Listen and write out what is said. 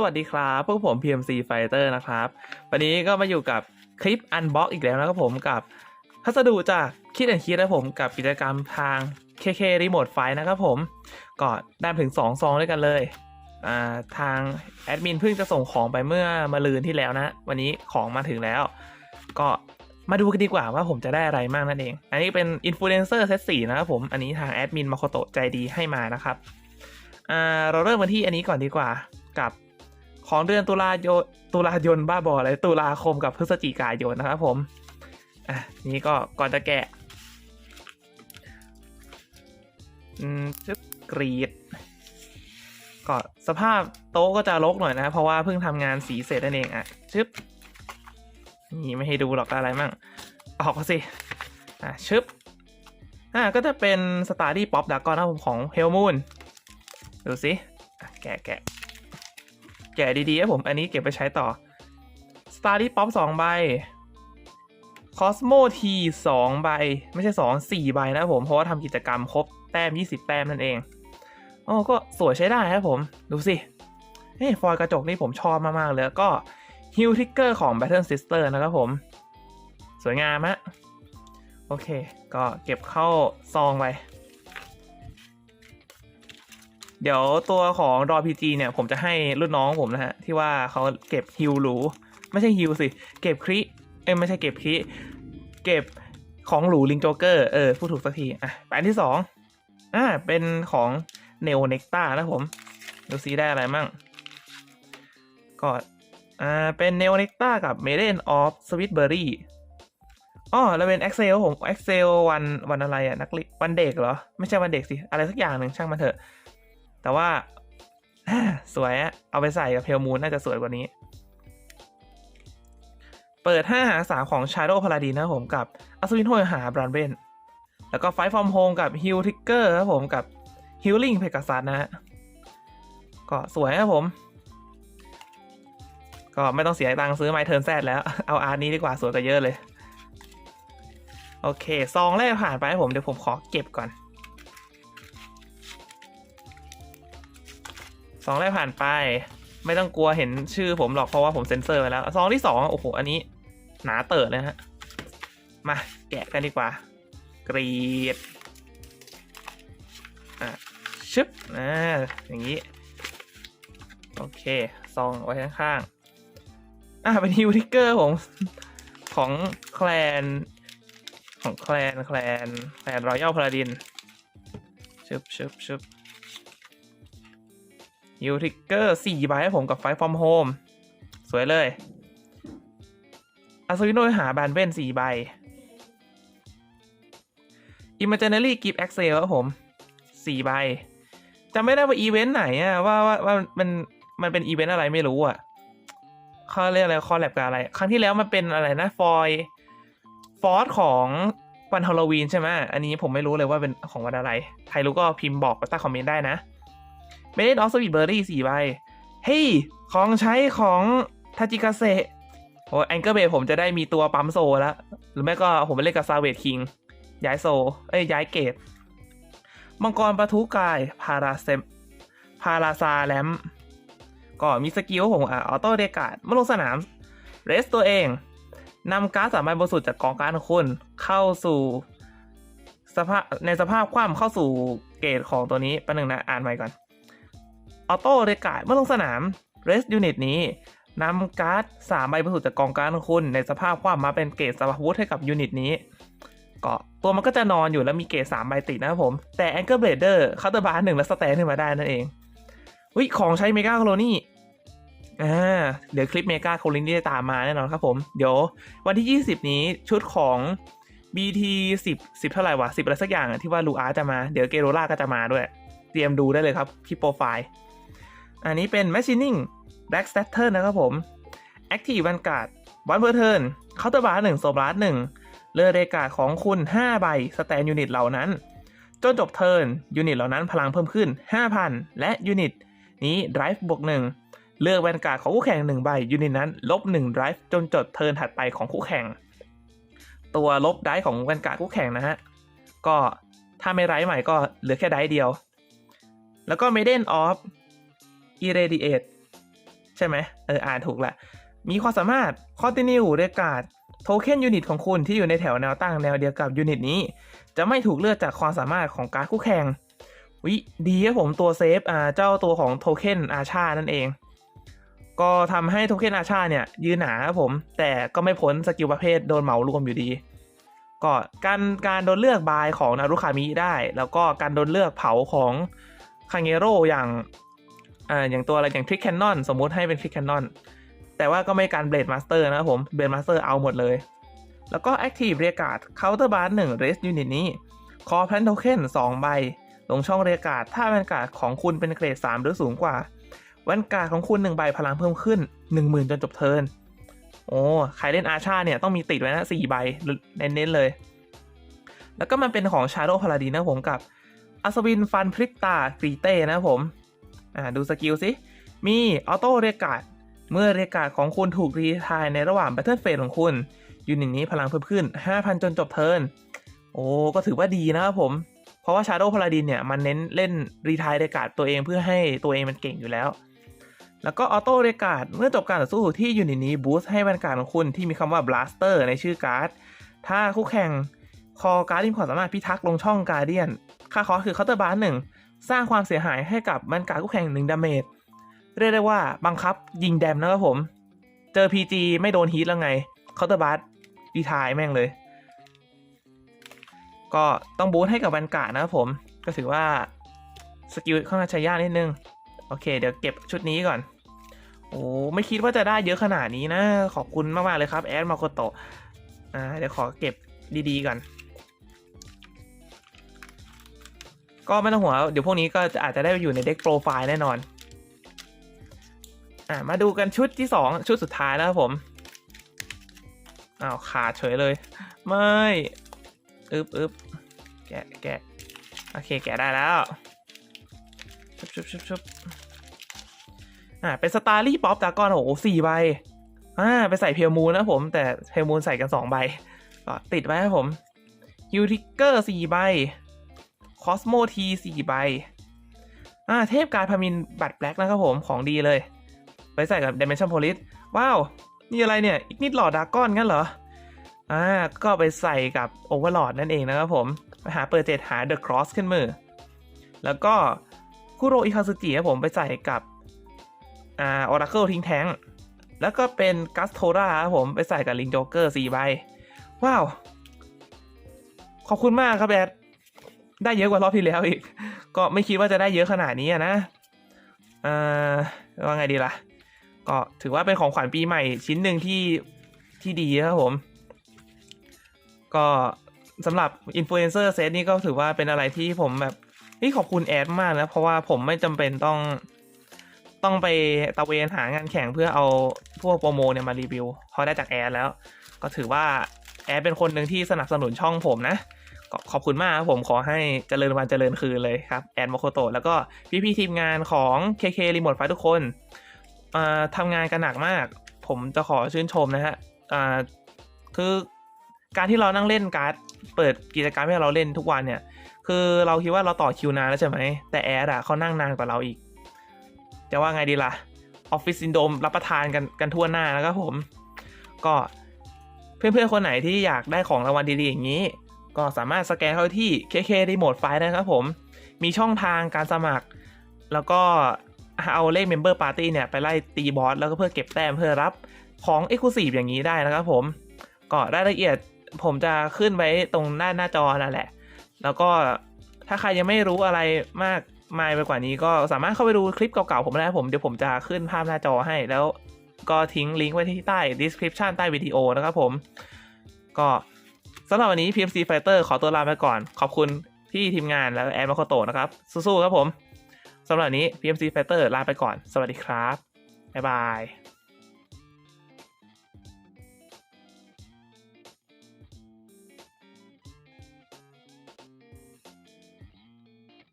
สวัสดีครับพวกผม PMC Fighter นะครับ วันนี้ก็มาอยู่กับคลิป Unbox อีกแล้วนะครับผมกับพัสดุจากคิดแอนคิดนะผมกับกิจกรรมทาง KK Remote Fight นะครับผมก็ได้ถึง2ซองด้วยกันเลยทางแอดมินเพิ่งจะส่งของไปเมื่อมาลืนที่แล้วนะ วันนี้ของมาถึงแล้ว ก็มาดูกันดีกว่าว่าผมจะได้อะไรมากนั่นเอง อันนี้เป็นอินฟลูเอนเซอร์เซตสี่นะครับผม อันนี้ทางแอดมินมาโคโตใจดีให้มานะครับเราเริ่มกันที่อันนี้ก่อนดีกว่ากับ ของเดือนตุลาโยตุลายนบ้าบออะไรตุลาคมกับพฤศจิกายนนะครับผมอะนี่ก็ก่อนจะแกะอืมชึบกรีดก็สภาพโต๊ะก็จะรกหน่อยนะ เพราะว่าเพิ่งทำงานสีเสร็จนั่นเองอะชึบนี่ไม่ให้ดูหรอกอะไรมั่งออกสิอะชึบอะก็จะเป็นสตาร์ดี้ป๊อปดากอนนะผมของเฮลมูนดูสิแกะแกะ แกะดีๆครับผม อันนี้เก็บไปใช้ต่อ Starry Pop 2ใบ Cosmo T 2ใบ ไม่ใช่2 4ใบนะผม เพราะว่าทำกิจกรรมครบแต้ม20แต้มนั่นเองอ๋อก็สวยใช้ได้ครับผม ดูสิเฮ้ยฟอยกระจกนี่ผมชอบมาก ๆ เลยก็ฮิลทิกเกอร์ของ Battle Sister นะครับผม สวยงามฮะโอเค ก็เก็บเข้าซองไป เดี๋ยวตัวของรอพีจีเนี่ย ผมจะให้รุ่นน้องผมนะฮะ ที่ว่าเขาเก็บฮิลหรูไม่ใช่ฮิลสิ เก็บคริเอ้ยไม่ใช่เก็บคริเก็บของหรูลิงโจเกอร์เออพูดถูกสักทีอะไปอันที่สองอ่าเป็นของเน o เน็กตานะผมดูซีได้อะไรมั่งก็อ่าเป็นเน o เน็กตากับเมเดนออฟสวิตเบอรี่อ๋อแล้วเป็น Excel ผม Excel วันวันอะไรอะนักเรียนวันเด็กเหรอ ไม่ใช่วันเด็กสิ อะไรสักอย่างหนึ่งช่างมันเถอะ แต่ว่าสวยอะเอาไปใส่กับเพลมูนน่าจะสวยกว่านี้ เปิด 5 หา 3 ของ Shadow Paladin นะผมกับอัศวินโหยหาบรันเบนแล้วก็ Fight from Home กับ Heal Trigger ครับผมกับ Healing Pegasus นะฮะก็สวยครับผม ก็ไม่ต้องเสียตังค์ซื้อไมเทิร์นแซดแล้ว เอาอาร์ตนี้ดีกว่าสวยกว่าเยอะเลย โอเค ซองแรกผ่านไปผมเดี๋ยวผมขอเก็บก่อน สองแรกผ่านไป ไม่ต้องกลัวเห็นชื่อผมหรอกเพราะว่าผมเซ็นเซอร์ไปแล้วซองที่สองโอ้โหอันนี้ หนาเติร์เลยฮะ มาแกะกันดีกว่า กรีดอะชึบอ่าอย่างนี้ โอเคซองไว้ข้างๆอะเป็นฮิวทิกเกอร์ผมของแคลนของแคลนแคลนแคลนรอยัลพาราดินชึบชึบชึบ ยูทิกเกอร์สี่ใบให้ผมกับไฟฟอร์มโฮมสวยเลยอัศวินโดยหาบานเวนสี่ใบ Imaginary Gift Excel ครับผมสี่ใบจำไม่ได้ว่าอีเวนต์ไหนอะว่าว่าว่ามันมันเป็นอีเวนต์อะไรไม่รู้อะเขาเรียกอะไรคอลแลบกับอะไร ครั้งที่แล้วมันเป็นอะไรนะฟอยฟอสของวันฮาโลวีนใช่ไหมอันนี้ผมไม่รู้เลยว่าเป็นของวันอะไร ใครรู้ก็พิมพ์บอกใต้คอมเมนต์ได้นะ ไม่ได้ออสวิตเบอร์รี่สี่ใบ เฮ้ย ของใช้ของทาจิกาเซโอ้แองเกิลเบผมจะได้มีตัวปั๊มโซแล้ว หรือไม่ก็ผมไปเล่นกับซาเวทคิง ย้ายโซ เอ้ย ย้ายเกต มังกรปะทุกาย พาราเซม พาราซาแลม ก็มีสกิลผมอะออโต้เดกาดมื่อลงสนาม เรสตัวเองนำการ์ดสามใบบนสุดจากกองการ์ดของคุณ เข้าสู่สภาพในสภาพคว่ำเข้าสู่เกตของตัวนี้ประหนึ่งนะ อ่านใหม่ก่อน ออโต้เรกาดเมื่อลงสนามเรสยูนิตนี้นำการ์ดสามใบบรรจุจากกองการ์ดของคุณ ในสภาพความมาเป็นเกรดสภาวุธให้กับยูนิตนี้ก็ตัวมันก็จะนอนอยู่แล้วมีเกรดสามใบติดนะครับผม แต่แองเกิลเบรเดอร์เคาน์เตอร์บาร์หนึ่งแล้วสแตนขึ้นมาได้นั่นเองวิของใช้เมกาโคโลนี่อ่าเดี๋ยวคลิปเมกาโคลนี่จะตามมาแน่นอนครับผม เดี๋ยววันที่ 20 นี้ชุดของ BT 10 10 เท่าไหร่วะ10อะไรสักอย่างที่ว่าลูอาร์จะมาเดี๋ยวเกโรล่าก็จะมาด้วย เตรียมดูได้เลยครับที่โปรไฟล์ อันนี้เป็น Machining Black Saturn นะครับผม Active Vanguard วันเพอร์เทิร์นเคาน์เตอร์บาร์หนึ่งโซบาร์หนึ่งเลือเรกาของคุณ 5 ใบสแตนยูนิตเหล่านั้น จนจบเทิร์นยูนิตเหล่านั้นพลังเพิ่มขึ้น 5,000 และยูนิตนี้ Drive บวกหนึ่งเลือกแวนการ์ดของคู่แข่ง1ใบยูนิตนั้นลบ1 Drive จนจบเทิร์นถัดไปของคู่แข่ง ตัวลบได้ของแวนการ์ดคู่แข่งนะฮะ ก็ถ้าไม่ไรใหม่ก็เหลือแค่ได้เดียว แล้วก็ Maiden of Irradiate ใช่ไหมเอออ่านถูกแหละ มีความสามารถ Continue เรียกการโทเค็นยูนิตของคุณที่อยู่ในแถวแนวตั้งแนวเดียวกับยูนิตนี้ จะไม่ถูกเลือกจากความสามารถของการคู่แข่งวิดีครับผมตัวเซฟอ่าเจ้าตัวของโทเค็นอาชานั่นเอง ก็ทำให้โทเค็นอาชาเนี่ย ยืนหนาครับผม แต่ก็ไม่พ้นสกิลประเภทโดนเหมารวมอยู่ดีก็การการโดนเลือกบายของนารุคามิได้ แล้วก็การโดนเลือกเผาของคังเงโร่อย่าง อ่าอย่างตัวอะไรอย่างทริกแคนนอนสมมุติให้เป็นทริกแคนนอนแต่ว่าก็ไม่การเบลดมาสเตอร์นะครับผมเบลดมาสเตอร์เอาหมดเลย แล้วก็ Active เรียกาดเคาน์เตอร์บาร์หนึ่งเรสยูนิตนี้คอแพนโทเค็นสองใบ ลงช่องเรียกาดถ้าแวนการ์ดของคุณเป็นเกรด 3 หรือสูงกว่าแวนการ์ดของคุณ1ใบพลังเพิ่มขึ้น 10,000 จนจบเทิร์นโอ้ใครเล่นอาชาเนี่ยต้องมีติดไว้นะ4ใบเน้นๆเลย แล้วก็มันเป็นของ Shadow Paladin นะผมกับอัศวินฟันพริกตากรีเต้นะผม อ่าดูสกิลสิมีออโต้เรียกาดเมื่อเรียกาดของคุณถูกรีทายในระหว่าง Battle Phase ของคุณ ยูนิตนี้พลังเพิ่มขึ้น 5,000 จนจบเทิร์นโอ้ก็ถือว่าดีนะครับผม เพราะว่า Shadow Paladin เนี่ย มันเน้นเล่นรีทายเรียกาดตัวเองเพื่อให้ตัวเองมันเก่งอยู่แล้ว แล้วก็ออโต้เรียกาดเมื่อจบการต่อสู้ที่ยูนิตนี้บูสต์ให้บรรยากาศของคุณที่มีคำว่า Blaster ในชื่อการ์ดถ้าคู่แข่งคอการ์ดที่มีความสามารถพิทักษ์ลงช่องการเดียนค่าคอสคือเคาน์เตอร์บาร์หนึ่ง สร้างความเสียหายให้กับบรรกาคู่แข่งหนึ่งดาเมจเรียกได้ว่าบังคับยิงแดมนะครับผม เจอ PG ไม่โดนฮีทแล้วไงเคาน์เตอร์บาร์ดีทายแม่งเลย ก็ต้องบูทให้กับบรรยากานะครับผม ก็ถือว่าสกิลค่อนข้างใช้ยากนิดนึง โอเค เดี๋ยวเก็บชุดนี้ก่อน โอ้ไม่คิดว่าจะได้เยอะขนาดนี้นะ ขอบคุณมาก ๆ เลยครับ แอดมาโคโตะอ่าเดี๋ยวขอเก็บดี ๆ ก่อน ก็ไม่ต้องห่วงเดี๋ยวพวกนี้ก็อาจจะได้ไปอยู่ในเด็กโปรไฟล์แน่นอนอ่ามาดูกันชุดที่ 2 ชุดสุดท้ายนะครับผมอ้าวขาดเฉยเลย ไม่อึบอึบแกะแกะโอเคแกะได้แล้วชุบชุบชุบชุบอ่าเป็นสตาร์ลี่ป๊อปดากอนโอ้โหสี่ใบอ่าไปใส่เพียวมูลนะผมแต่เพียวมูลใส่กันสองใบก็ติดไว้ครับผมยูทิกเกอร์สี่ใบ อสโมทีสี่ใบ อ่า เทพการพมินบัตรแบล็กนะครับผมของดีเลย ไปใส่กับ Dimension Police ว้าว นี่อะไรเนี่ย อีกนิดหลอดดาก้อนงั้นเหรอ อ่า ก็ไปใส่กับ Overlord นั่นเองนะครับผมไปหาเปิดเจตหา The Cross ขึ้นมือ แล้วก็คุโรอิคาซึจิครับผมไปใส่กับอ่า Oracle ทิ้งแท้งแล้วก็เป็นกัสโทราครับผมไปใส่กับลิงโจเกอร์สี่ใบ ว้าว ขอบคุณมากครับแอด ได้เยอะกว่ารอบที่แล้วอีก ก็ไม่คิดว่าจะได้เยอะขนาดนี้อะนะอ่าว่าไงดีล่ะ ก็ถือว่าเป็นของขวัญปีใหม่ชิ้นหนึ่งที่ที่ดีครับผม ก็สำหรับอินฟลูเอนเซอร์เซตนี่ก็ถือว่าเป็นอะไรที่ผมแบบนี่ขอบคุณแอดมากนะ เพราะว่าผมไม่จำเป็นต้องต้องไปตะเวนหางานแข่งเพื่อเอาพวกโปรโมเนี่ยมารีวิวเพราะได้จากแอดแล้ว ก็ถือว่าแอดเป็นคนหนึ่งที่สนับสนุนช่องผมนะ ขอบคุณมากครับผมขอให้เจริญวันเจริญคืนเลยครับ แอนโมโคโตะแล้วก็พี่ๆทีมงานของ KK Remote Fight ทุกคนทำงานกันหนักมาก ผมจะขอชื่นชมนะฮะคือการที่เรานั่งเล่นการ์ดเปิดกิจกรรมให้เราเล่นทุกวันเนี่ย คือเราคิดว่าเราต่อคิวนานแล้วใช่ไหม แต่แอดอะเขานั่งนานกว่าเราอีก จะว่าไงดีล่ะออฟฟิศซินโดมรับประทานกันกันทั่วหน้าแล้วครับผม ก็เพื่อนๆคนไหนที่อยากได้ของรางวัลดีๆอย่างนี้ ก็สามารถสแกนเข้าที่ KK Remote File นะครับผม มีช่องทางการสมัคร แล้วก็เอาเลข Member Party เนี่ย ไปไล่ตีบอสแล้วก็เพื่อเก็บแต้มเพื่อรับของ Exclusive อย่างนี้ได้นะครับผม ก็รายละเอียดผมจะขึ้นไว้ตรงหน้าหน้าจอนั่นแหละ แล้วก็ถ้าใครยังไม่รู้อะไรมากมายไปกว่านี้ก็สามารถเข้าไปดูคลิปเก่าๆผมได้ผมเดี๋ยวผมจะขึ้นภาพหน้าจอให้ แล้วก็ทิ้งลิงก์ไว้ที่ใต้ description ใต้วิดีโอนะครับผม ก็ สำหรับวันนี้ PMC Fighter ขอตัวลาไปก่อน ขอบคุณพี่ทีมงานและแอนมาโคโตะนะครับ สู้ๆครับผมสำหรับนี้ PMC Fighter ลาไปก่อน สวัสดีครับ บ๊ายบาย